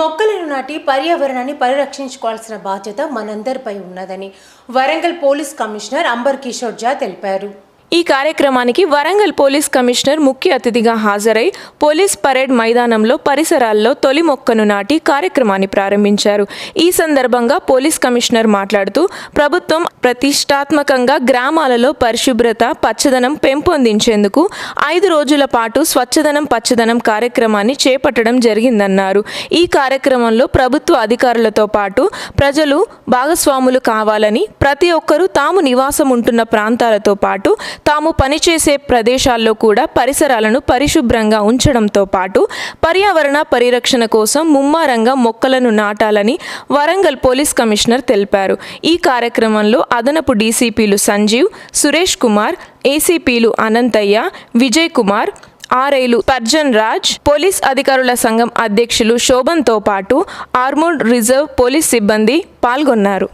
మొక్కలను నాటి పర్యావరణాన్ని పరిరక్షించుకోవాల్సిన బాధ్యత మనందరిపై ఉన్నదని Warangal police commissioner amber Kishore Jha తెలిపారు. ఈ కార్యక్రమానికి వరంగల్ పోలీస్ కమిషనర్ ముఖ్య అతిథిగా హాజరై పోలీస్ పరేడ్ మైదానంలో పరిసరాల్లో తొలి మొక్కను నాటి కార్యక్రమాన్ని ప్రారంభించారు. ఈ సందర్భంగా పోలీస్ కమిషనర్ మాట్లాడుతూ ప్రభుత్వం ప్రతిష్టాత్మకంగా గ్రామాలలో పరిశుభ్రత పచ్చదనం పెంపొందించేందుకు ఐదు రోజుల పాటు స్వచ్ఛదనం పచ్చదనం కార్యక్రమాన్ని చేపట్టడం జరిగిందన్నారు. ఈ కార్యక్రమంలో ప్రభుత్వ అధికారులతో పాటు ప్రజలు భాగస్వాములు కావాలని ప్రతి ఒక్కరూ తాము నివాసం ఉంటున్న ప్రాంతాలతో పాటు తాము పనిచేసే ప్రదేశాల్లో కూడా పరిసరాలను పరిశుభ్రంగా ఉంచడంతో పాటు పర్యావరణ పరిరక్షణ కోసం ముమ్మారంగా మొక్కలను నాటాలని వరంగల్ పోలీస్ కమిషనర్ తెలిపారు. ఈ కార్యక్రమంలో అదనపు డీసీపీలు సంజీవ్ సురేష్ కుమార్ ఏసీపీలు అనంతయ్య విజయ్ కుమార్ ఆర్ఐలు పర్జన్ రాజ్ పోలీస్ అధికారుల సంఘం అధ్యక్షులు శోభన్తో పాటు ఆర్మూడ్ రిజర్వ్ పోలీస్ సిబ్బంది పాల్గొన్నారు.